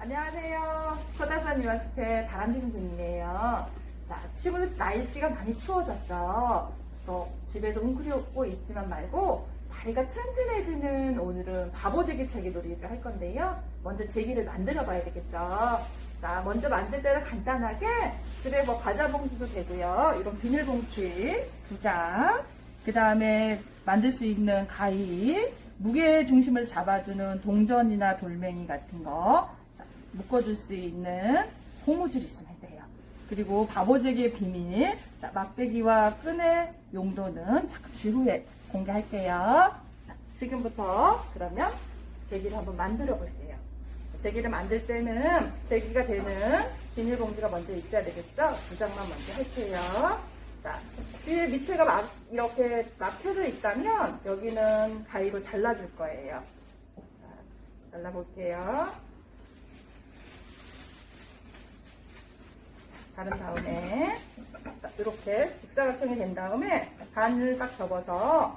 안녕하세요. 서다산 유아스페 다람쥐 선생님이에요. 자, 친구들 날씨가 많이 추워졌죠. 그래서 집에서 웅크리고 있지만 말고 다리가 튼튼해지는 오늘은 바보제기 채기 놀이를 할 건데요. 먼저 제기를 만들어 봐야 되겠죠. 자, 먼저 만들 때는 간단하게 집에 뭐 과자 봉투도 되고요. 이런 비닐봉투 두 장. 그 다음에 만들 수 있는 가위, 무게 중심을 잡아주는 동전이나 돌멩이 같은 거 자, 묶어줄 수 있는 고무줄 있으면 돼요. 그리고 바보제기의 비밀, 자, 막대기와 끈의 용도는 잠시 후에 공개할게요. 자, 지금부터 그러면 제기를 한번 만들어 볼게요. 제기를 만들 때는 제기가 되는 비닐봉지가 먼저 있어야 되겠죠? 두 장만 먼저 할게요. 자, 뒤에 밑에가 막 이렇게 막혀져 있다면 여기는 가위로 잘라줄 거예요. 자, 잘라볼게요. 자른 다음에 자, 이렇게 직사각형이 된 다음에 반을 딱 접어서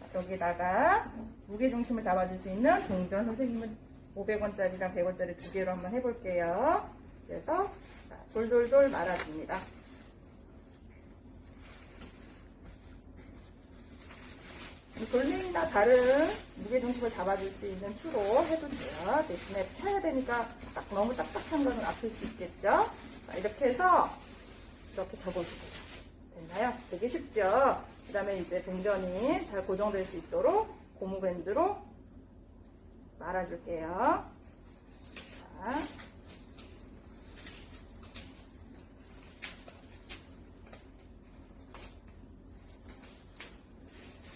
자, 여기다가 무게 중심을 잡아줄 수 있는 동전 선생님은 500원짜리랑 100원짜리 두 개로 한번 해볼게요. 그래서 자, 돌돌돌 말아줍니다. 이 돌멩이나 다른 무게중심을 잡아줄 수 있는 추로 해도 돼요. 대신에 펴야 되니까 딱 너무 딱딱한 거는 아플 수 있겠죠? 자, 이렇게 해서 이렇게 접어주세요. 됐나요? 되게 쉽죠? 그 다음에 이제 동전이 잘 고정될 수 있도록 고무밴드로 말아줄게요. 자.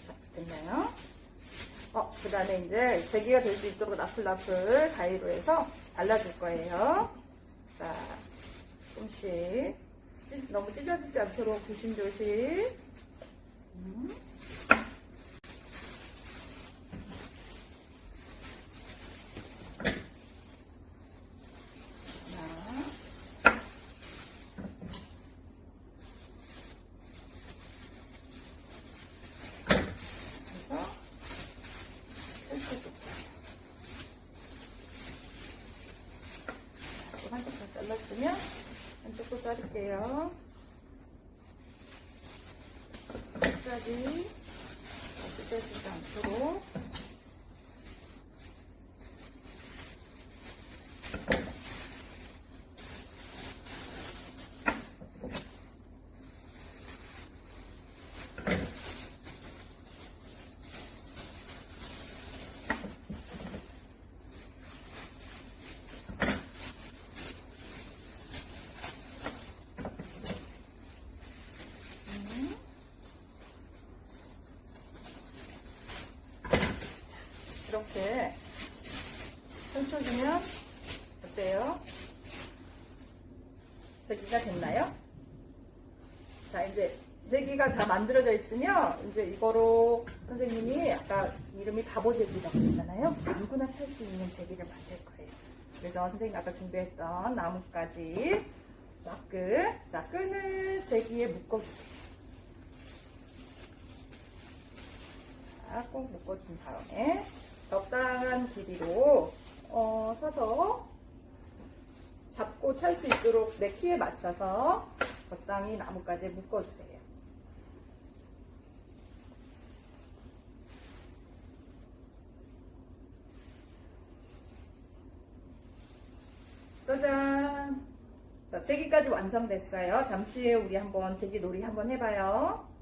자, 됐나요? 어, 그 다음에 이제 제기가 될 수 있도록 나풀나풀 가위로 해서 잘라줄 거예요. 자, 조금씩. 찢- 너무 찢어지지 않도록 조심조심. 음. 자. 그래서 펼쳐줄게요. 또 한쪽 다 잘랐으면 자를게요. 끝까지 찢어지지 않도록 이렇게 펼쳐주면 어때요? 제기가 됐나요? 자 이제 제기가 다 만들어져 있으면 이제 이거로 선생님이 아까 이름이 바보 제기라고 했잖아요. 누구나 찰 수 있는 제기를 만들 거예요. 그래서 선생님 아까 준비했던 나뭇가지 막끈 자 끈을 제기에 묶어주세요. 자, 꼭 묶어준 다음에 적당한 길이로 어, 서서 잡고 찰 수 있도록 내 키에 맞춰서 적당히 나뭇가지에 묶어주세요. 짜잔! 자, 제기까지 완성됐어요. 잠시 후에 우리 한번 제기 놀이 한번 해봐요.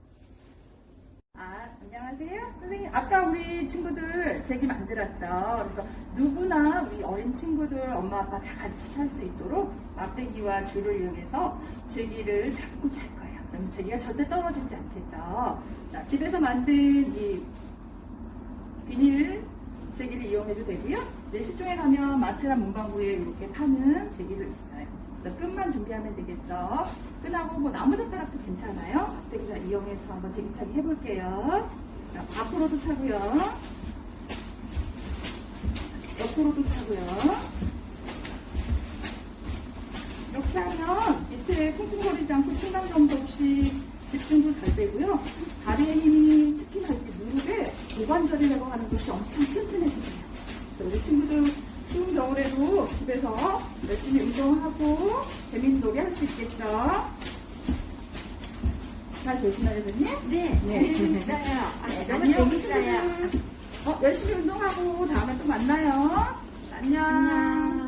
아, 안녕하세요. 선생님, 아까 우리 친구들 제기 만들었죠. 그래서 누구나 우리 어린 친구들, 엄마, 아빠 다 같이 찰수 있도록 막대기와 줄을 이용해서 제기를 잡고 찰 거예요. 그럼 제기가 절대 떨어지지 않겠죠. 자, 집에서 만든 이 비닐 제기를 이용해도 되고요. 이제 시중에 가면 마트나 문방구에 이렇게 파는 제기도 있어요. 끈만 준비하면 되겠죠. 끈하고 뭐 나무젓가락도 괜찮아요. 막대기자 이용해서 한번 제기차기 해볼게요. 자, 앞으로도 차고요. 옆으로도 차고요. 이렇게 하면 밑에 쿵쿵거리지 않고 충당점도 없이 집중도 잘 되고요. 다리의 힘이 특히나 이렇게 무릎에 고관절이라고 하는 곳이 엄청 튼튼해지세요. 우리 친구들 추운 겨울에도 집에서 열심히 운동하고 재밌는 놀이 할 수 있겠죠? 잘 되시나요, 선생님? 네, 네. 재밌어요. 네, 너무 안녕, 재밌어요. 어, 열심히 운동하고 다음에 또 만나요. 안녕. 안녕.